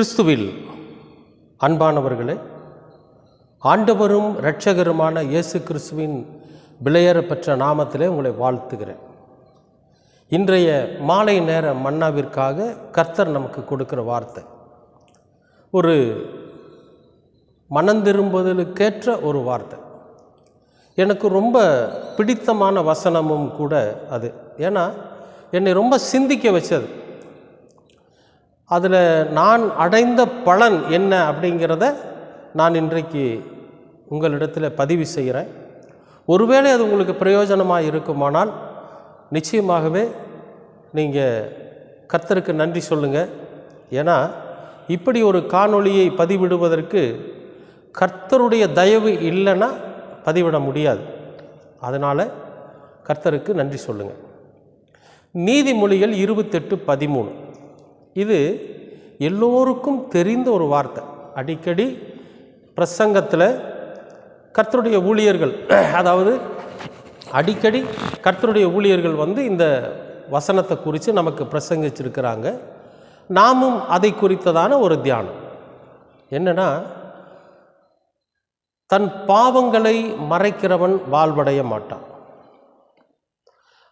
கிறிஸ்துவில் அன்பானவர்களே ஆண்டவரும் இரட்சகருமான இயேசு கிறிஸ்துவின் விலையேற பெற்ற நாமத்திலே உங்களை வாழ்த்துகிறேன். இன்றைய மாலை நேர மன்னாவிற்காக கர்த்தர் நமக்கு கொடுக்கிற வார்த்தை. ஒரு மனந்திரும்புதலுக்கேற்ற ஒரு வார்த்தை. எனக்கு ரொம்ப பிடித்தமான வசனமும் கூட அது. ஏன்னா என்னை ரொம்ப சிந்திக்க வச்சது. அதில் நான் அடைந்த பலன் என்ன அப்படிங்கிறத நான் இன்றைக்கு உங்களிடத்தில் பதிவு செய்கிறேன். ஒருவேளை அது உங்களுக்கு பிரயோஜனமாக இருக்குமானால் நிச்சயமாகவே நீங்கள் கர்த்தருக்கு நன்றி சொல்லுங்கள் ஏன்னா இப்படி ஒரு காணொளியை பதிவிடுவதற்கு கர்த்தருடைய தயவு இல்லைன்னா பதிவிட முடியாது. அதனால் கர்த்தருக்கு நன்றி சொல்லுங்கள் நீதிமொழிகள் இருபத்தெட்டு பதிமூணு. இது எல்லோருக்கும் தெரிந்த ஒரு வார்த்தை. அடிக்கடி பிரசங்கத்தில் கர்த்தருடைய ஊழியர்கள் அதாவது அடிக்கடி கர்த்தருடைய ஊழியர்கள் வந்து இந்த வசனத்தை குறித்து நமக்கு பிரசங்கிச்சிருக்கிறாங்க. நாமும் அதை குறித்ததான ஒரு தியானம். என்னென்னா தன் பாவங்களை மறைக்கிறவன் வாழ்வடைய மாட்டான்.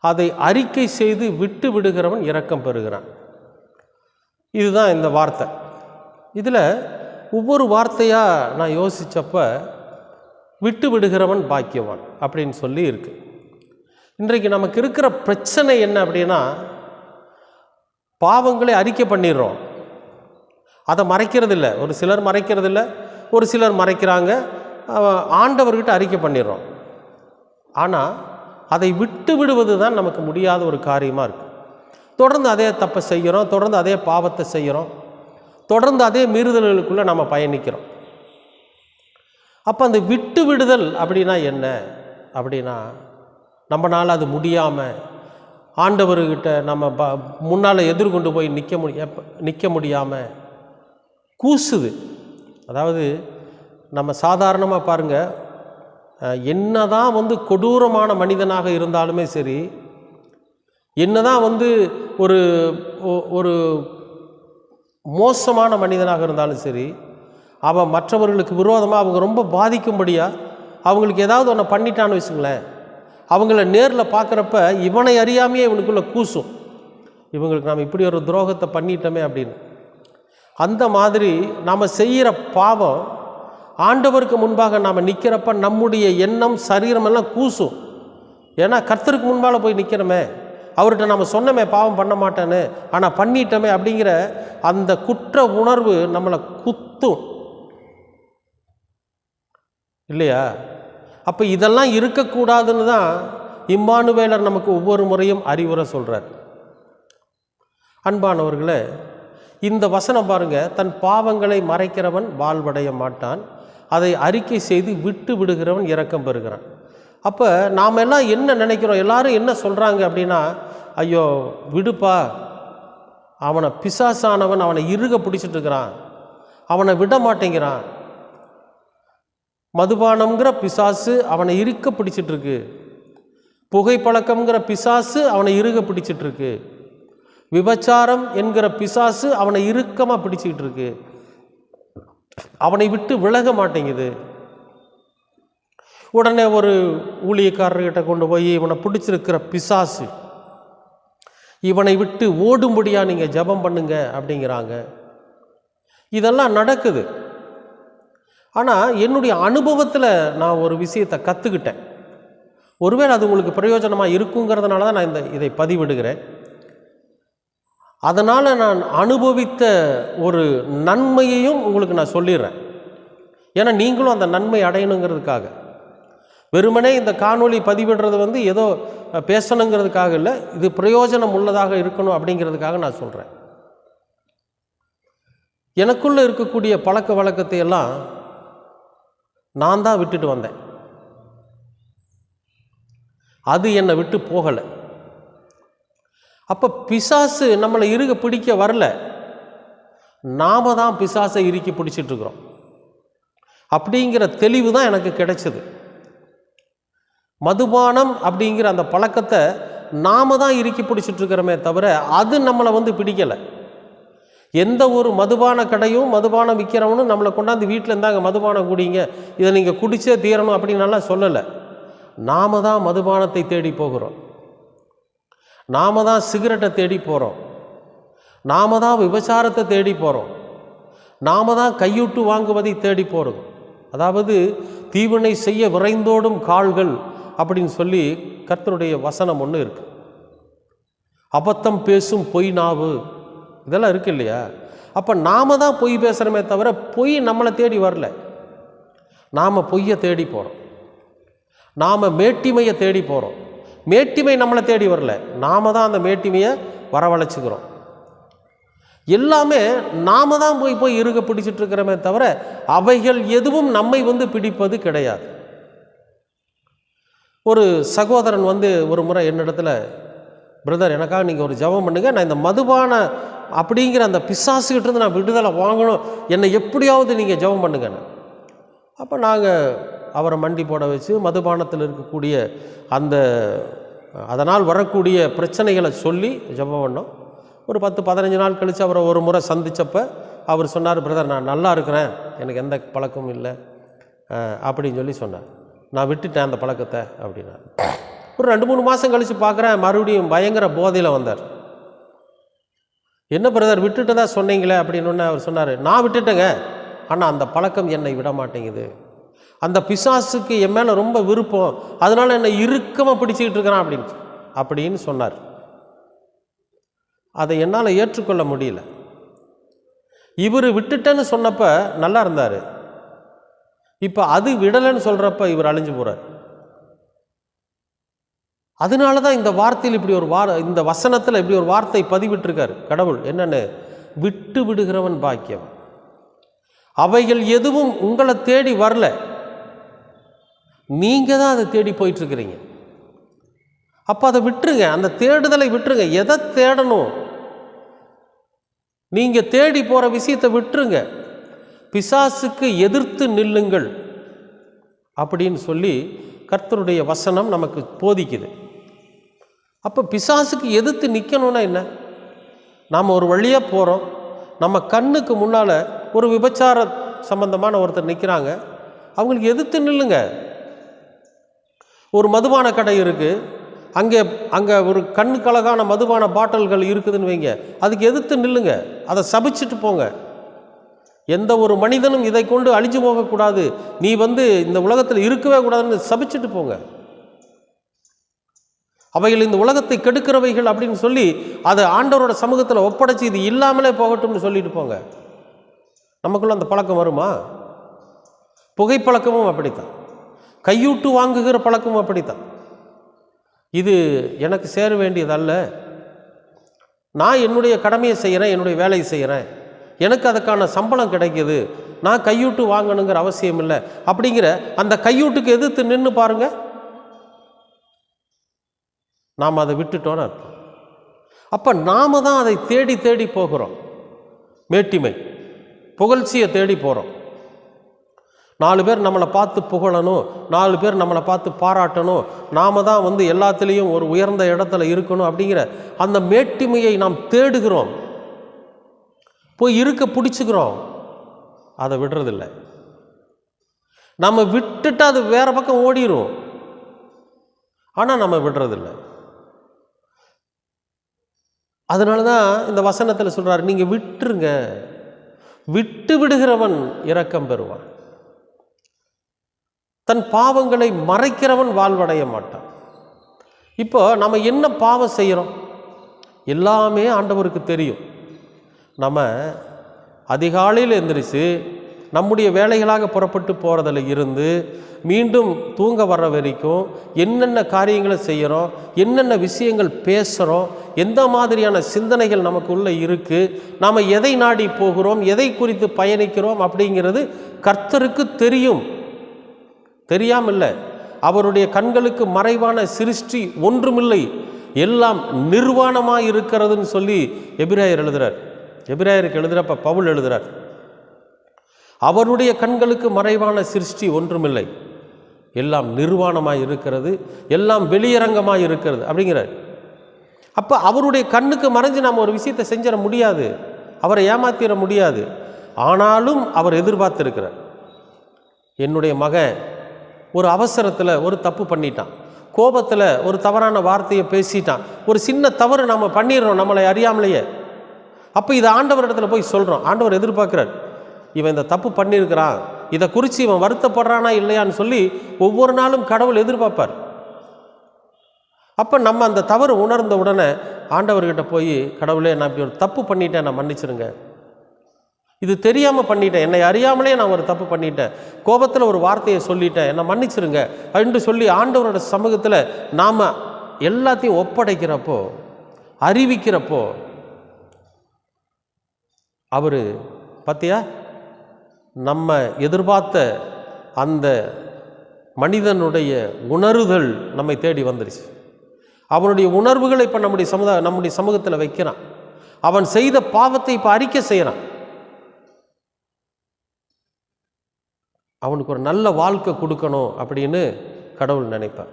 அதை அறிக்கை செய்து விட்டு விடுகிறவன் இரக்கம் பெறுகிறான். இதுதான் இந்த வார்த்தை. இதில் ஒவ்வொரு வார்த்தையாக நான் யோசித்தப்ப விட்டு விடுகிறவன் பாக்கியவான் அப்படின்னு சொல்லி இருக்கு. இன்றைக்கு நமக்கு இருக்கிற பிரச்சனை என்ன அப்படின்னா பாவங்களை அறிக்கை பண்ணிடுறோம். அதை மறைக்கிறதில்ல. ஒரு சிலர் மறைக்கிறதில்ல ஒரு சிலர் மறைக்கிறாங்க ஆண்டவர்கிட்ட அறிக்கை பண்ணிடுறோம். ஆனால் அதை விட்டு விடுவது தான் நமக்கு முடியாத ஒரு காரியமாக இருக்குது தொடர்ந்து அதே தப்பை செய்கிறோம் தொடர்ந்து அதே பாவத்தை செய்கிறோம் தொடர்ந்து அதே மீறுதல்களுக்குள்ளே நம்ம பயணிக்கிறோம். அப்போ அந்த விட்டு விடுதல் அப்படின்னா என்ன? அப்படின்னா நம்மளால் அது முடியாமல் ஆண்டவர்கிட்ட நம்ம ப முன்னால் எதிர்கொண்டு போய் நிற்க முடிய நிற்க முடியாமல் கூசுது. அதாவது நம்ம சாதாரணமாக பாருங்கள் என்ன தான் வந்து கொடூரமான மனிதனாக இருந்தாலுமே சரி என்னதான் வந்து ஒரு ஒ- ஒரு மோசமான மனிதனாக இருந்தாலும் சரி அவன் மற்றவர்களுக்கு விரோதமாக அவங்க ரொம்ப பாதிக்கும்படியாக அவங்களுக்கு ஏதாவது ஒன்று பண்ணிட்டான்னு வச்சுங்களேன் அவங்கள நேரில் பார்க்குறப்ப இவனை அறியாமையே இவனுக்குள்ளே கூசும். இவங்களுக்கு நாம் இப்படி ஒரு துரோகத்தை பண்ணிட்டோமே அப்படின்னு. அந்த மாதிரி நாம் செய்கிற பாவம் ஆண்டவருக்கு முன்பாக நாம் நிற்கிறப்ப நம்முடைய எண்ணம் சரீரமெல்லாம் கூசும். ஏன்னா கர்த்தருக்கு முன்பால் போய் நிற்கிறோமே அவர்கிட்ட நம்ம சொன்னமே பாவம் பண்ண மாட்டேன்னு. ஆனால் பண்ணிட்டோமே அப்படிங்கிற அந்த குற்ற உணர்வு நம்மளை குத்தும். இல்லையா? அப்போ இதெல்லாம் இருக்கக்கூடாதுன்னு தான் இம்மானுவேலர் நமக்கு ஒவ்வொரு முறையும் அறிவுரை சொல்கிறார் அன்பானவர்களே இந்த வசனம் பாருங்கள் தன் பாவங்களை மறைக்கிறவன் வாழ்வடைய மாட்டான். அதை அறிக்கை செய்து விட்டு விடுகிறவன் இரக்கம் பெறுகிறான். அப்போ நாம் எல்லாம் என்ன நினைக்கிறோம்? எல்லாரும் என்ன சொல்கிறாங்க அப்படின்னா ஐயோ விடுப்பா. அவனை பிசாசானவன் அவனை இறுக பிடிச்சிட்டு இருக்கிறான் அவனை விட மாட்டேங்கிறான். மதுபானம்ங்கிற பிசாசு அவனை இறுக்க பிடிச்சிட்ருக்கு புகைப்பழக்கம்ங்கிற பிசாசு அவனை இறுக பிடிச்சிட்ருக்கு விபச்சாரம் என்கிற பிசாசு அவனை இறுக்கமாக பிடிச்சிக்கிட்டு இருக்கு அவனை விட்டு விலக மாட்டேங்குது. உடனே ஒரு ஊழியக்காரர்கிட்ட கொண்டு போய் இவனை பிடிச்சிருக்கிற பிசாசு இவனை விட்டு ஓடும்படியாக நீங்கள் ஜெபம் பண்ணுங்க அப்படிங்கிறாங்க. இதெல்லாம் நடக்குது. ஆனால் என்னுடைய அனுபவத்தில் நான் ஒரு விஷயத்தை கற்றுக்கிட்டேன் ஒருவேளை அது உங்களுக்கு பிரயோஜனமாக இருக்குங்கிறதுனால தான் நான் இந்த இதை பதிவிடுகிறேன். அதனால் நான் அனுபவித்த ஒரு நன்மையையும் உங்களுக்கு நான் சொல்லிடுறேன். ஏன்னா நீங்களும் அந்த நன்மை அடையணுங்கிறதுக்காக. வெறுமனே இந்த காணொளி பதிவிடுறது வந்து ஏதோ பேசணுங்கிறதுக்காக இல்லை இது பிரயோஜனம் உள்ளதாக இருக்கணும் அப்படிங்கிறதுக்காக நான் சொல்கிறேன் எனக்குள்ளே இருக்கக்கூடிய பழக்க வழக்கத்தை எல்லாம் நான் தான் விட்டுட்டு வந்தேன். அது என்னை விட்டு போகலை. அப்போ பிசாசு நம்மளை இறுக பிடிக்க வரல. நாம தான் பிசாசை இறுக்கி பிடிச்சிட்ருக்குறோம் அப்படிங்கிற தெளிவு தான் எனக்கு கிடைச்சது. மதுபானம் அப்படிங்கிற அந்த பழக்கத்தை நாம தான் இறுக்கி பிடிச்சிட்ருக்கிறோமே தவிர அது நம்மளை வந்து பிடிக்கலை. எந்த ஒரு மதுபான கடையும் மதுபானம் விற்கிறவனும் நம்மளை கொண்டாந்து வீட்டில் இருந்தாங்க மதுபானம் குடிங்க இதை நீங்கள் குடிச்சே தீரணும் அப்படின்னாலாம் சொல்லலை. நாம தான் மதுபானத்தை தேடி போகிறோம். நாம தான் சிகரெட்டை தேடி போகிறோம். நாம தான் விபச்சாரத்தை தேடி போகிறோம். நாம தான் கையூட்டு வாங்குவதை தேடி போகிறோம். அதாவது தீவினை செய்ய விரைந்தோடும் கால்கள் அப்படின்னு சொல்லி கர்த்தருடைய வசனம் ஒன்று இருக்குது அபத்தம் பேசும் பொய் நாவு. இதெல்லாம் இருக்கு இல்லையா? அப்போ நாம தான் பொய் பேசுகிறோமே தவிர பொய் நம்மளை தேடி வரல. நாம் பொய்யை தேடி போகிறோம் நாம் மேட்டிமையை தேடி போகிறோம் மேட்டிமை நம்மளை தேடி வரல. நாம தான் அந்த மேட்டிமையை வரவழைச்சிக்கிறோம். எல்லாமே நாம தான் போய் போய் இருக பிடிச்சிட்டு இருக்கிறோமே தவிர அவைகள் எதுவும் நம்மை வந்து பிடிப்பது கிடையாது. ஒரு சகோதரன் வந்து ஒரு முறை என்னிடத்துல பிரதர் எனக்காக நீங்கள் ஒரு ஜெபம் பண்ணுங்கள் நான் இந்த மதுபான அப்படிங்கிற அந்த பிசாசுக்கிட்டேருந்து நான் விடுதலை வாங்கணும். என்னை எப்படியாவது நீங்கள் ஜெபம் பண்ணுங்கன்னு. அப்போ நாங்கள் அவரை மண்டி போட வச்சு மதுபானத்தில் இருக்கக்கூடிய அந்த அதனால் வரக்கூடிய பிரச்சனைகளை சொல்லி ஜெபம் பண்ணோம். ஒரு பத்து பதினஞ்சு நாள் கழித்து அவரை ஒரு முறை சந்தித்தப்போ அவர் சொன்னார் பிரதர் நான் நல்லா இருக்கிறேன். எனக்கு எந்த பழக்கமும் இல்லை. அப்படின்னு சொல்லி சொன்னார். நான் விட்டுட்டேன் அந்த பழக்கத்தை அப்படின்னார் ஒரு ரெண்டு மூணு மாதம் கழித்து பார்க்குறேன் மறுபடியும் பயங்கர போதையில் வந்தார். என்ன பிரதர் விட்டுட்டதா சொன்னீங்களே அப்படின்னு அவர் சொன்னார் நான் விட்டுட்டேங்க ஆனால் அந்த பழக்கம் என்னை விட மாட்டேங்குது. அந்த பிசாசுக்கு என் மேலே ரொம்ப விருப்பம் அதனால் என்னை இறுக்கமாக பிடிச்சிக்கிட்டு இருக்கிறான் அப்படின்னு அப்படின்னு சொன்னார். அதை என்னால் ஏற்றுக்கொள்ள முடியல. இவர் விட்டுட்டேன்னு சொன்னப்போ நல்லா இருந்தார். இப்போ அது விடலைன்னு சொல்கிறப்ப இவர் அழிஞ்சு போகிறார் அதனால தான் இந்த வார்த்தையில் இப்படி ஒரு வார இந்த வசனத்தில் இப்படி ஒரு வார்த்தை பதிவிட்டிருக்கார். கடவுள் என்னன்னு? விட்டு விடுகிறவன் பாக்கியம் அவைகள் எதுவும் உங்களை தேடி வரல. நீங்கள் தான் அதை தேடி போயிட்டுருக்கிறீங்க. அப்போ அதை விட்டுருங்க. அந்த தேடுதலை விட்டுருங்க. எதை தேடணும்? நீங்கள் தேடி போகிற விஷயத்தை விட்டுருங்க. பிசாசுக்கு எதிர்த்து நில்லுங்கள் அப்படின்னு சொல்லி கர்த்தருடைய வசனம் நமக்கு போதிக்குது. அப்போ பிசாசுக்கு எதிர்த்து நிற்கணும்னா என்ன? நாம் ஒரு வழியாக போகிறோம் நம்ம கண்ணுக்கு முன்னால் ஒரு விபச்சார சம்பந்தமான ஒருத்தர் நிற்கிறாங்க அவங்களுக்கு எதிர்த்து நில்லுங்க. ஒரு மதுபான கடை இருக்குது அங்கே அங்கே ஒரு கண்ணுக்கு அழகான மதுபான பாட்டில்கள் இருக்குதுன்னு வைங்க. அதுக்கு எதிர்த்து நில்லுங்க. அதை சபிச்சுட்டு போங்க. எந்த ஒரு மனிதனும் இதை கொண்டு அழிஞ்சு போகக்கூடாது. நீ வந்து இந்த உலகத்தில் இருக்கவே கூடாதுன்னு சபிச்சுட்டு போங்க. அவைகள் இந்த உலகத்தை கெடுக்கிறவைகள் அப்படின்னு சொல்லி அதை ஆண்டவரோட சமூகத்தில் ஒப்படைச்சி இது இல்லாமலே போகட்டும்னு சொல்லிட்டு போங்க. நமக்குள்ள அந்த பழக்கம் வருமா? புகைப்பழக்கமும் அப்படித்தான். கையூட்டு வாங்குகிற பழக்கமும் அப்படித்தான். இது எனக்கு சேர வேண்டியதல்ல. நான் என்னுடைய கடமையை செய்கிறேன் என்னுடைய வேலையை செய்கிறேன் எனக்கு அதுக்கான சம்பளம் கிடைக்கிது. நான் கையூட்டு வாங்கணுங்கிற அவசியம் இல்லை. அப்படிங்கிற அந்த கையூட்டுக்கு எதிர்த்து நின்று பாருங்க. நாம் அதை விட்டுட்டோன்னு அர்த்தம். அப்போ நாம தான் அதை தேடி தேடி போகிறோம். மேட்டிமை. புகழ்ச்சியை தேடி போகிறோம் நாலு பேர் நம்மளை பார்த்து புகழணும். நாலு பேர் நம்மளை பார்த்து பாராட்டணும். நாம தான் வந்து எல்லாத்துலேயும் ஒரு உயர்ந்த இடத்துல இருக்கணும் அப்படிங்கிற அந்த மேட்டிமையை நாம் தேடுகிறோம். போய் இருக்க பிடிச்சிக்கிறோம். அதை விடுறதில்ல. நம்ம விட்டுட்டு அது வேறு பக்கம் ஓடிடும் ஆனால் நம்ம விடுறதில்ல. அதனால தான் இந்த வசனத்தில் சொல்கிறார் நீங்கள் விட்டுருங்க. விட்டு விடுகிறவன் இரக்கம் பெறுவான். தன் பாவங்களை மறைக்கிறவன் வாழ்வடைய மாட்டான். இப்போ நம்ம என்ன பாவம் செய்கிறோம் எல்லாமே ஆண்டவருக்கு தெரியும். நம்ம அதிகாலையில் எந்திரிச்சு நம்முடைய வேலைகளாக புறப்பட்டு போகிறதில் இருந்து மீண்டும் தூங்க வர்ற வரைக்கும் என்னென்ன காரியங்களை செய்கிறோம் என்னென்ன விஷயங்கள் பேசுகிறோம் எந்த மாதிரியான சிந்தனைகள் நமக்குள்ளே இருக்குது நாம் எதை நாடி போகிறோம் எதை குறித்து பயணிக்கிறோம் அப்படிங்கிறது கர்த்தருக்கு தெரியும். தெரியாமல்ல அவருடைய கண்களுக்கு மறைவான சிருஷ்டி ஒன்றுமில்லை எல்லாம் நிர்வாணமாக இருக்கிறதுன்னு சொல்லி எபிராயர் எழுதுறார். எபிராயருக்கு எழுதுகிறப்ப பவுல் எழுதுகிறார் அவருடைய கண்களுக்கு மறைவான சிருஷ்டி ஒன்றுமில்லை. எல்லாம் நிர்வாணமாக இருக்கிறது எல்லாம் வெளியரங்கமாக இருக்கிறது அப்படிங்கிறார். அப்போ அவருடைய கண்ணுக்கு மறைஞ்சு நாம் ஒரு விஷயத்தை செஞ்சிட முடியாது அவரை ஏமாத்திட முடியாது. ஆனாலும் அவர் எதிர்பார்த்துருக்கிறார். என்னுடைய மகன் ஒரு அவசரத்தில் ஒரு தப்பு பண்ணிட்டான். கோபத்தில் ஒரு தவறான வார்த்தையை பேசிட்டான். ஒரு சின்ன தவறு நம்ம பண்ணிடுறோம் நம்மளை அறியாமலேயே. அப்போ இதை ஆண்டவர் இடத்துல போய் சொல்கிறோம் ஆண்டவர் எதிர்பார்க்குறார். இவன் இந்த தப்பு பண்ணியிருக்கிறான். இதை குறித்து இவன் வருத்தப்படுறானா இல்லையான்னு சொல்லி ஒவ்வொரு நாளும் கடவுள் எதிர்பார்ப்பார். அப்போ நம்ம அந்த தவறு உணர்ந்த உடனே ஆண்டவர்கிட்ட போய் கடவுளே நான் இப்படி ஒரு தப்பு பண்ணிட்டேன் நான் மன்னிச்சிருங்க. இது தெரியாமல் பண்ணிட்டேன். என்னை அறியாமலே நான் ஒரு தப்பு பண்ணிட்டேன். கோபத்தில் ஒரு வார்த்தையை சொல்லிட்டேன். என்னை மன்னிச்சிருங்க. என்று சொல்லி ஆண்டவரோட சமூகத்தில் நாம் எல்லாத்தையும் ஒப்படைக்கிறப்போ அறிவிக்கிறப்போ அவர் பார்த்தியா நம்ம எதிர்பார்த்த அந்த மனிதனுடைய உணர்வுகள் நம்மை தேடி வந்துருச்சு. அவனுடைய உணர்வுகளை இப்போ நம்முடைய சமுதாய நம்முடைய சமூகத்தில் வைக்கிறான். அவன் செய்த பாவத்தை இப்போ அறிக்கை செய்கிறான் அவனுக்கு ஒரு நல்ல வாழ்க்கை கொடுக்கணும் அப்படின்னு கடவுள் நினைப்பார்.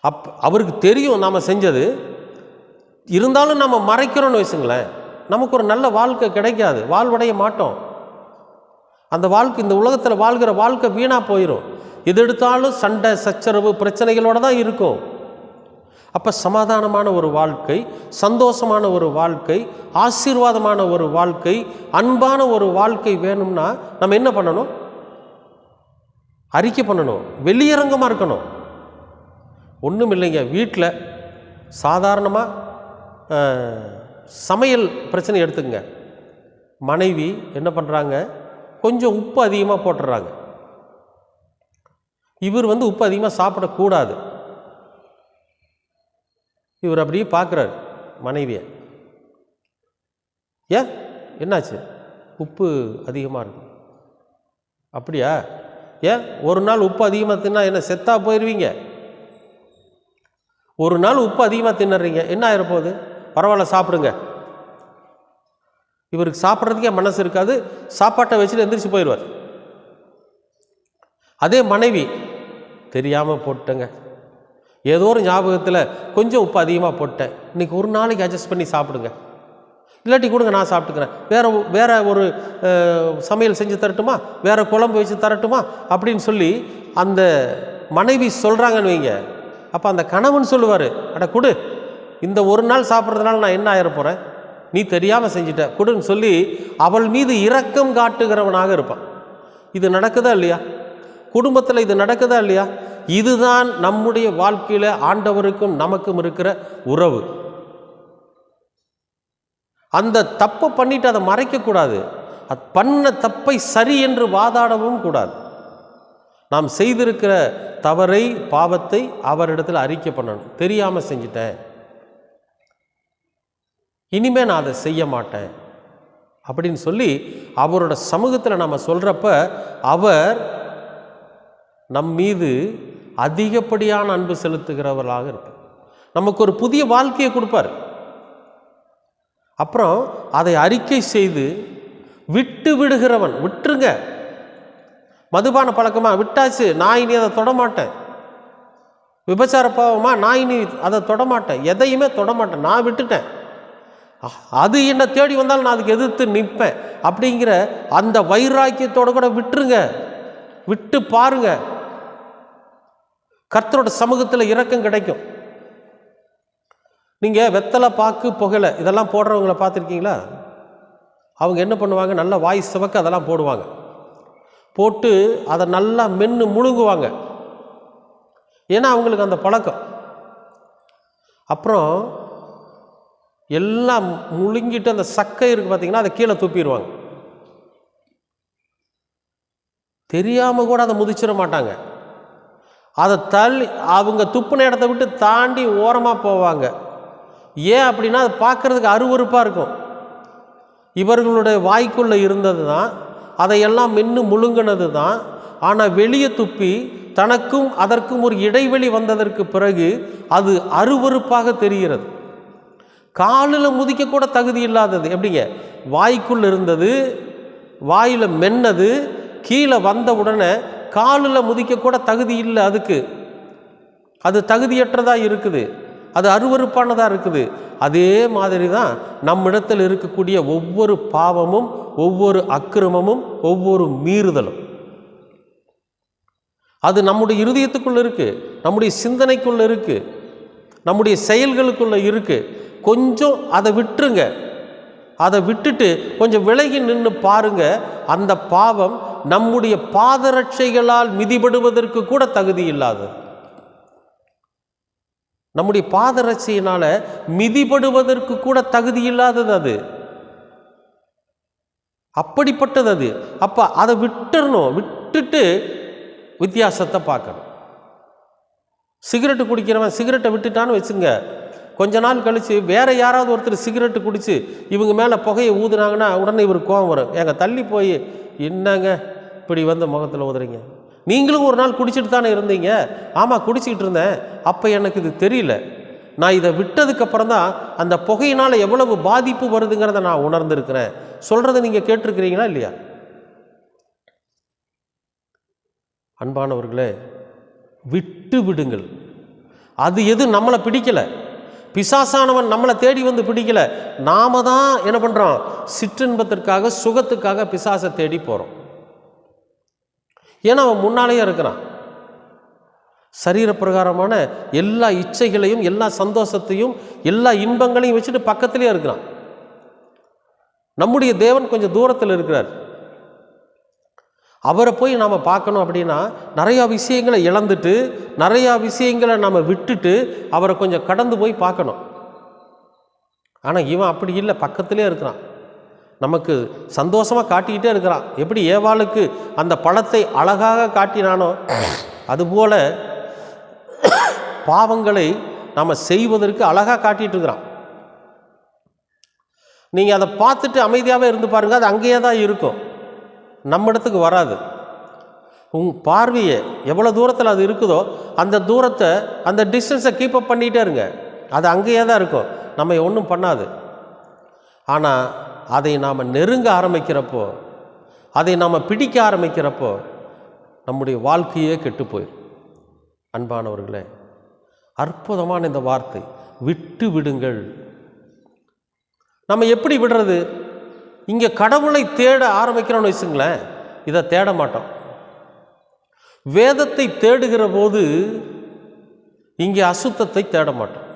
அப் அவருக்கு தெரியும் நாம் செஞ்சது. இருந்தாலும் நம்ம மறைக்கிறோன்னு வச்சுங்களேன். நமக்கு ஒரு நல்ல வாழ்க்கை கிடைக்காது. வாழ்வடைய மாட்டோம். அந்த வாழ்க்கை இந்த உலகத்தில் வாழ்கிற வாழ்க்கை வீணாக போயிடும் எது எடுத்தாலும் சண்டை சச்சரவு பிரச்சனைகளோடு தான் இருக்கும். அப்போ சமாதானமான ஒரு வாழ்க்கை சந்தோஷமான ஒரு வாழ்க்கை ஆசீர்வாதமான ஒரு வாழ்க்கை அன்பான ஒரு வாழ்க்கை வேணும்னா நம்ம என்ன பண்ணணும்? அறிக்கை பண்ணணும். வெளியரங்கமாக இருக்கணும். ஒன்றும் இல்லைங்க வீட்டில் சாதாரணமாக சமையல் பிரச்சனை எடுத்துக்கங்க. மனைவி என்ன பண்ணுறாங்க கொஞ்சம் உப்பு அதிகமாக போட்டுடுறாங்க இவர் வந்து உப்பு அதிகமாக சாப்பிடக்கூடாது. இவர் அப்படியே பார்க்குறாரு மனைவியை. ஏன்? என்னாச்சு? உப்பு அதிகமாக இருக்கு. அப்படியா? ஏன்? ஒரு நாள் உப்பு அதிகமாக தின்னா என்ன செத்தாக போயிடுவீங்க ஒரு நாள் உப்பு அதிகமாக தின்னுறீங்க. என்ன ஆயிரப்போகுது? பரவாயில்ல சாப்பிடுங்க. இவருக்கு சாப்பிட்றதுக்கே மனசு இருக்காது சாப்பாட்டை வச்சுட்டு எந்திரிச்சு போயிடுவார். அதே மனைவி தெரியாமல் போட்டேங்க ஏதோ ஒரு ஞாபகத்தில் கொஞ்சம் உப்பு அதிகமாக போட்டேன். இன்னைக்கு ஒரு நாளைக்கு அட்ஜஸ்ட் பண்ணி சாப்பிடுங்க. இல்லாட்டி கொடுங்க நான் சாப்பிட்டுக்கிறேன். வேறு வேறு ஒரு சமையல் செஞ்சு தரட்டுமா? வேறு குழம்பு வச்சு தரட்டுமா? அப்படின்னு சொல்லி அந்த மனைவி சொல்கிறாங்கன்னு வைங்க. அப்போ அந்த கணவன் சொல்லுவார் அட கொடு இந்த ஒரு நாள் சாப்பிட்றதுனால நான் என்ன ஆகிற போகிறேன் நீ தெரியாமல் செஞ்சிட்ட. கொடுன்னு சொல்லி அவள் மீது இரக்கம் காட்டுகிறவனாக இருப்பான். இது நடக்குதா இல்லையா? குடும்பத்தில் இது நடக்குதா இல்லையா? இதுதான் நம்முடைய வாழ்க்கையில் ஆண்டவருக்கும் நமக்கும் இருக்கிற உறவு. அந்த தப்பை பண்ணிட்டு அதை மறைக்கக்கூடாது அது பண்ண தப்பை சரி என்று வாதாடவும் கூடாது. நாம் செய்திருக்கிற தவறை பாவத்தை அவரிடத்தில் அறிக்கை பண்ணணும். தெரியாமல் செஞ்சிட்டேன். இனிமேல் நான் அதை செய்ய மாட்டேன். அப்படின்னு சொல்லி அவரோட சமூகத்தில் நம்ம சொல்கிறப்ப அவர் நம் மீது அதிகப்படியான அன்பு செலுத்துகிறவர்களாக இருப்பார். நமக்கு ஒரு புதிய வாழ்க்கையை கொடுப்பார். அப்புறம் அதை அறிக்கை செய்து விட்டு விடுகிறவன் விட்டுருங்க. மதுபான பழக்கமாக விட்டாச்சு நான் இனி அதை தொடமாட்டேன் விபச்சார பாவமாக நான் இனி அதை தொடமாட்டேன் எதையுமே தொடமாட்டேன் நான் விட்டுட்டேன். அது என்ன தேடி வந்தாலும் நான் அதுக்கு எதிர்த்து நிற்பேன். அப்படிங்கிற அந்த வைராக்கியத்தோடு கூட விட்டுருங்க. விட்டு பாருங்க. கர்த்தரோட சமூகத்தில் இரக்கம் கிடைக்கும். நீங்கள் வெத்தலை பாக்கு புகலை இதெல்லாம் போடுறவங்கள பார்த்துருக்கீங்களா? அவங்க என்ன பண்ணுவாங்க? நல்லா வாய் சிவக்க அதெல்லாம் போடுவாங்க. போட்டு அதை நல்லா மென்று முழுங்குவாங்க. ஏன்னா அவங்களுக்கு அந்த பழக்கம். அப்புறம் எல்லாம் முழுங்கிட்டு அந்த சக்கை இருக்குது பார்த்தீங்கன்னா அதை கீழே துப்பிடுவாங்க. தெரியாமல் கூட அதை முதிச்சிட மாட்டாங்க. அதை தள்ளி அவங்க துப்புன இடத்த விட்டு தாண்டி ஓரமாக போவாங்க. ஏன் அப்படின்னா அது பார்க்குறதுக்கு அருவருப்பாக இருக்கும். இவர்களுடைய வாய்க்குள்ளே இருந்தது தான் அதையெல்லாம் மென்று முழுங்கினது தான் ஆனால் வெளியே துப்பி தனக்கும் அதற்கும் ஒரு இடைவெளி வந்ததற்கு பிறகு அது அருவருப்பாக தெரிகிறது. காலில் முதிக்க கூட தகுதி இல்லாதது. எப்படிங்க? வாய்க்குள் இருந்தது வாயில் மென்னது கீழே வந்த உடனே காலில் முதிக்கக்கூட தகுதி இல்லை அதுக்கு. அது தகுதியற்றதாக இருக்குது. அது அருவருப்பானதாக இருக்குது. அதே மாதிரி தான் நம்மிடத்தில் இருக்கக்கூடிய ஒவ்வொரு பாவமும் ஒவ்வொரு அக்கிரமமும் ஒவ்வொரு மீறுதலும். அது நம்முடைய இருதயத்துக்குள்ளே இருக்குது நம்முடைய சிந்தனைக்குள்ளே இருக்குது நம்முடைய செயல்களுக்குள்ளே இருக்குது கொஞ்சம் அதை விட்டுருங்க. அதை விட்டுட்டு கொஞ்சம் விலகி நின்று பாருங்க. அந்த பாவம் நம்முடைய பாதரட்சைகளால் மிதிபடுவதற்கு கூட தகுதி இல்லாதது நம்முடைய பாதரட்சையினால் மிதிபடுவதற்கு கூட தகுதி இல்லாதது அது. அப்படிப்பட்டது அது. அப்போ அதை விட்டுறணும். விட்டுட்டு வித்தியாசத்தை பார்க்கணும். சிகரெட்டு குடிக்கிறவன் சிகரெட்டை விட்டுட்டான்னு வச்சுங்க. கொஞ்ச நாள் கழித்து வேறு யாராவது ஒருத்தர் சிகரெட்டு குடித்து இவங்க மேலே புகையை ஊதுனாங்கன்னா உடனே இவர் கோவம் வரும். எங்கள் தள்ளி போய் என்னங்க இப்படி வந்து முகத்தில் ஊதுறீங்க? நீங்களும் ஒரு நாள் குடிச்சிட்டு தானே இருந்தீங்க? ஆமாம் குடிச்சிக்கிட்டு இருந்தேன். அப்போ எனக்கு இது தெரியல. நான் இதை விட்டதுக்கப்புறம் தான் அந்த புகையினால் எவ்வளவு பாதிப்பு வருதுங்கிறத நான் உணர்ந்திருக்கிறேன். சொல்கிறத நீங்கள் கேட்டிருக்கிறீங்களா இல்லையா? அன்பானவர்களே விட்டு விடுங்கள். அது எது நம்மளை பிடிக்கல? பிசாசானவன் நம்மளை தேடி வந்து பிடிக்கல. நாம தான் என்ன பண்ணுறோம் சிற்றின்பத்திற்காக சுகத்துக்காக பிசாசை தேடி போகிறோம் ஏன்னா அவன் முன்னாலேயே இருக்கிறான். சரீரப்பிரகாரமான எல்லா இச்சைகளையும் எல்லா சந்தோஷத்தையும் எல்லா இன்பங்களையும் வச்சுட்டு பக்கத்திலே இருக்கிறான். நம்முடைய தேவன் கொஞ்சம் தூரத்தில் இருக்கிறார். அவரை போய் நாம் பார்க்கணும் அப்படின்னா நிறையா விஷயங்களை இழந்துட்டு நிறையா விஷயங்களை நம்ம விட்டுட்டு அவரை கொஞ்சம் கடந்து போய் பார்க்கணும். ஆனால் இவன் அப்படி இல்லை. பக்கத்திலே இருக்கிறான். நமக்கு சந்தோஷமாக காட்டிக்கிட்டே இருக்கிறான். எப்படி ஏவாளுக்கு அந்த பழத்தை அழகாக காட்டினானோ அதுபோல் பாவங்களை நாம் செய்வதற்கு அழகாக காட்டிகிட்டு இருக்கிறான். நீங்கள் அதை பார்த்துட்டு அமைதியாகவே இருந்து பாருங்கள் அது அங்கேயே தான் இருக்கும். நம்ம இடத்துக்கு வராது. உங் பார்வையை எவ்வளோ தூரத்தில் அது இருக்குதோ அந்த தூரத்தை அந்த டிஸ்டன்ஸை கீப் அப் பண்ணிகிட்டே இருங்க. அது அங்கேயே தான் இருக்கும். நம்ம ஒன்றும் பண்ணாது. ஆனால் அதை நாம் நெருங்க ஆரம்பிக்கிறப்போ அதை நாம் பிடிக்க ஆரம்பிக்கிறப்போ நம்முடைய வாழ்க்கையே கெட்டு போயிடும் அன்பானவர்களே அற்புதமான இந்த வார்த்தை விட்டு விடுங்கள். நம்ம எப்படி விடுறது? இங்கே கடவுளை தேட ஆரம்பிக்கிறோம்னு வச்சுங்களேன் இதை தேட மாட்டோம். வேதத்தை தேடுகிற போது இங்கே அசுத்தத்தை தேட மாட்டோம்.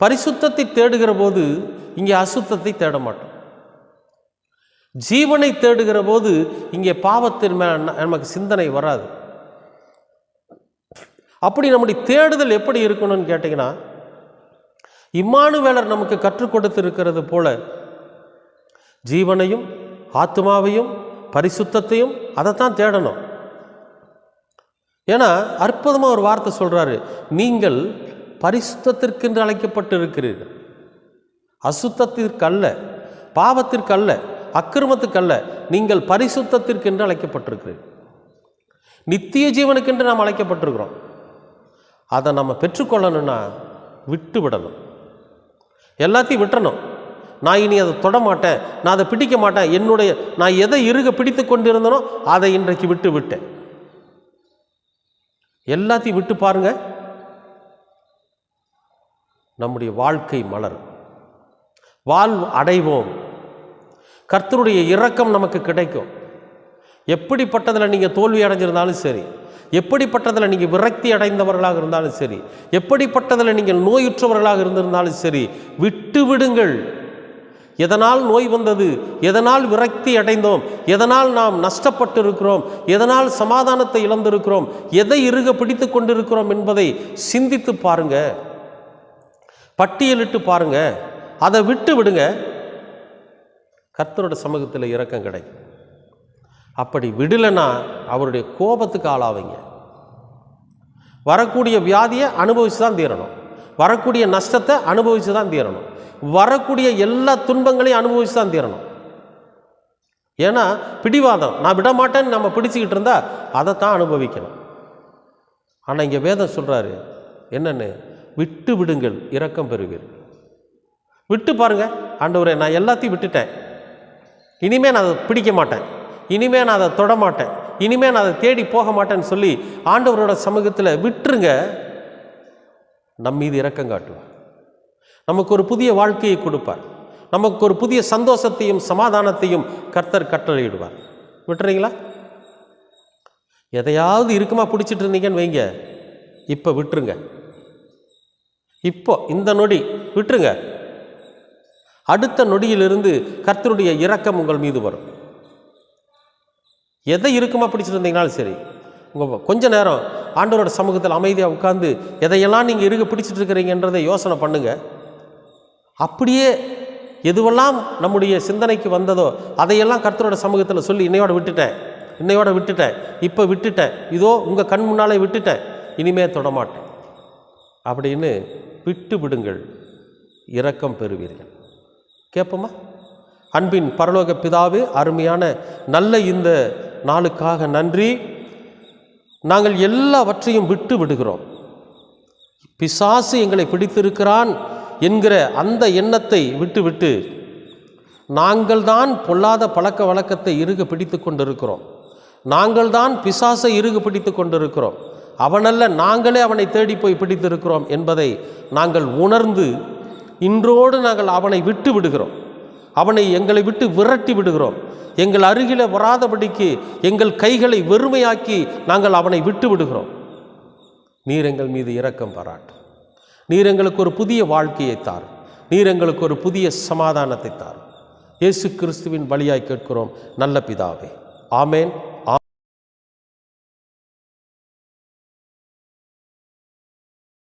பரிசுத்தத்தை தேடுகிற போது இங்கே அசுத்தத்தை தேட மாட்டோம். ஜீவனை தேடுகிற போது இங்கே பாவத்தின் மேல் நமக்கு சிந்தனை வராது. அப்படி நம்முடைய தேடுதல் எப்படி இருக்கணும்னு கேட்டிங்கன்னா இம்மானுவேலர் நமக்கு கற்றுக் கொடுத்திருக்கிறது போல ஜீவனையும் ஆத்மாவையும் பரிசுத்தத்தையும் அதைத்தான் தேடணும். ஏன்னா அற்புதமாக ஒரு வார்த்தை சொல்கிறாரு நீங்கள் பரிசுத்தத்திற்கென்று அழைக்கப்பட்டு இருக்கிறீர்கள் அசுத்தத்திற்கு அல்ல பாவத்திற்கு அல்ல அக்கிரமத்துக்கு அல்ல நீங்கள் பரிசுத்தத்திற்கென்று அழைக்கப்பட்டிருக்கிறீர்கள். நித்திய ஜீவனுக்கென்று நாம் அழைக்கப்பட்டிருக்கிறோம். அதை நம்ம பெற்றுக்கொள்ளணும்னா விட்டு விடணும் எல்லாத்தையும் விட்டுறணும். நான் இனி அதை தொட மாட்டேன் நான் அதை பிடிக்க மாட்டேன். என்னுடைய நான் எதை இருக பிடித்து கொண்டிருந்தனோ அதை இன்றைக்கு விட்டு விட்டேன். எல்லாத்தையும் விட்டு பாருங்க. நம்முடைய வாழ்க்கை மலரும் வாழ்வு அடைவோம். கர்த்தருடைய இரக்கம் நமக்கு கிடைக்கும். எப்படிப்பட்டதில் நீங்கள் தோல்வி அடைஞ்சிருந்தாலும் சரி எப்படிப்பட்டதில் நீங்கள் விரக்தி அடைந்தவர்களாக இருந்தாலும் சரி எப்படிப்பட்டதில் நீங்கள் நோயுற்றவர்களாக இருந்திருந்தாலும் சரி விட்டு விடுங்கள். எதனால் நோய் வந்தது? எதனால் விரக்தி அடைந்தோம்? எதனால் நாம் நஷ்டப்பட்டு இருக்கிறோம் எதனால் சமாதானத்தை இழந்திருக்கிறோம்? எதை இறுக பிடித்து கொண்டிருக்கிறோம் என்பதை சிந்தித்து பாருங்க. பட்டியலிட்டு பாருங்க. அதை விட்டு விடுங்க. கர்த்தரோட சமூகத்தில் இறக்கம் கிடைக்கும். அப்படி விடலைன்னா அவருடைய கோபத்துக்கு ஆளாவீங்க. வரக்கூடிய வியாதியை அனுபவித்து தான் தீரணும். வரக்கூடிய நஷ்டத்தை அனுபவித்து தான் தீரணும். வரக்கூடிய எல்லா துன்பங்களையும் அனுபவித்து தான் தீரணும். ஏன்னா பிடிவாதம் நான் விட மாட்டேன்னு நம்ம பிடிச்சிக்கிட்டு இருந்தால் அதை தான் அனுபவிக்கணும். ஆனால் இங்கே வேதம் சொல்கிறாரு என்னென்னு? விட்டு விடுங்கள் இரக்கம் பெறுவீர். விட்டு பாருங்கள் ஆண்டவரே நான் எல்லாத்தையும் விட்டுட்டேன். இனிமேல் நான் அதை பிடிக்க மாட்டேன். இனிமேல் நான் அதை தொட மாட்டேன். இனிமேல் நான் அதை தேடி போக மாட்டேன்னு சொல்லி ஆண்டவரோட சமூகத்தில் விட்டுருங்க. நம் மீது இரக்கம் காட்டுவார். நமக்கு ஒரு புதிய வாழ்க்கையை கொடுப்பார். நமக்கு ஒரு புதிய சந்தோஷத்தையும் சமாதானத்தையும் கர்த்தர் கட்டளையிடுவார். விட்டுறீங்களா? எதையாவது இருக்குமா பிடிச்சிட்டு இருந்தீங்கன்னு வைங்க. இப்போ விட்டுருங்க. இப்போ இந்த நொடி விட்டுருங்க. அடுத்த நொடியிலிருந்து கர்த்தருடைய இரக்கம் உங்கள் மீது வரும். எதை இருக்குமா பிடிச்சிட்டு இருந்தீங்கனாலும் சரி உங்கள் கொஞ்ச நேரம் ஆண்டவரோட சமூகத்தில் அமைதியாக உட்காந்து எதையெல்லாம் நீங்கள் இருக பிடிச்சிட்டு இருக்கிறீங்கன்றதை யோசனை பண்ணுங்க. அப்படியே எதுவெல்லாம் நம்முடைய சிந்தனைக்கு வந்ததோ அதையெல்லாம் கர்த்தரோட சமூகத்தில் சொல்லி இன்னையோட விட்டுட்டேன் இன்னையோட விட்டுட்டேன் இப்போ விட்டுட்டேன் இதோ உங்கள் கண் முன்னாலே விட்டுட்டேன் இனிமே தொடமாட்டேன். அப்படின்னு விட்டு விடுங்கள் இரக்கம் பெறுவீர்கள். கேட்போமா? அன்பின் பரலோக பிதாவே அருமையான நல்ல இந்த நாளுக்காக நன்றி. நாங்கள் எல்லாவற்றையும் விட்டு விடுகிறோம். பிசாசு எங்களை பிடித்திருக்கிறான் என்கிற அந்த எண்ணத்தை விட்டுவிட்டு நாங்கள் தான் பொல்லாத பழக்க வழக்கத்தை இறுக பிடித்து கொண்டிருக்கிறோம். நாங்கள் தான் பிசாசை இறுக பிடித்து கொண்டிருக்கிறோம். அவனல்ல நாங்களே அவனை தேடி போய் பிடித்திருக்கிறோம் என்பதை நாங்கள் உணர்ந்து இன்றோடு நாங்கள் அவனை விட்டு விடுகிறோம். அவனை எங்களை விட்டு விரட்டி விடுகிறோம். எங்கள் அருகில வராதபடிக்கு எங்கள் கைகளை வெறுமையாக்கி நாங்கள் அவனை விட்டு விடுகிறோம். நீர் எங்கள் மீது இரக்கம் பாராட்டு. நீர் எங்களுக்கு ஒரு புதிய வாழ்க்கையை தார். நீர் எங்களுக்கு ஒரு புதிய சமாதானத்தை தார். இயேசு கிறிஸ்துவின் வழியாய் கேட்கிறோம் நல்ல பிதாவே. ஆமேன்.